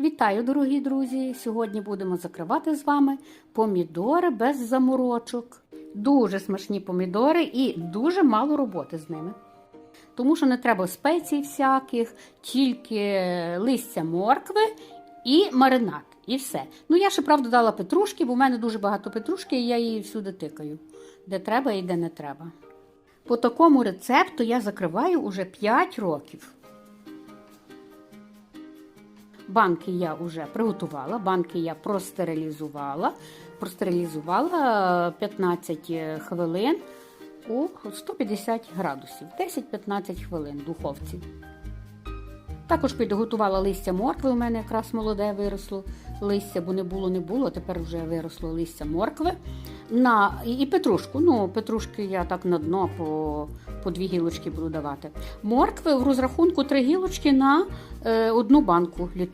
Вітаю, дорогі друзі! Сьогодні будемо закривати з вами помідори без заморочок. Дуже смачні помідори і дуже мало роботи з ними. Тому що не треба спецій всяких, тільки листя моркви і маринад. І все. Ну, я ще правда дала петрушки, бо в мене дуже багато петрушки, і я її всюди тикаю, де треба і де не треба. По такому рецепту я закриваю уже 5 років. Банки я вже приготувала, банки я простерилізувала. Простерилізувала 15 хвилин у 150 градусів, 10-15 хвилин в духовці. Також підготувала листя моркви, у мене якраз молоде виросло листя, бо не було, не було, тепер вже виросло листя моркви. На, і, і петрушку. Ну, петрушки я так на дно по, по дві гілочки буду давати. Моркви в розрахунку три гілочки на е, одну банку літрову.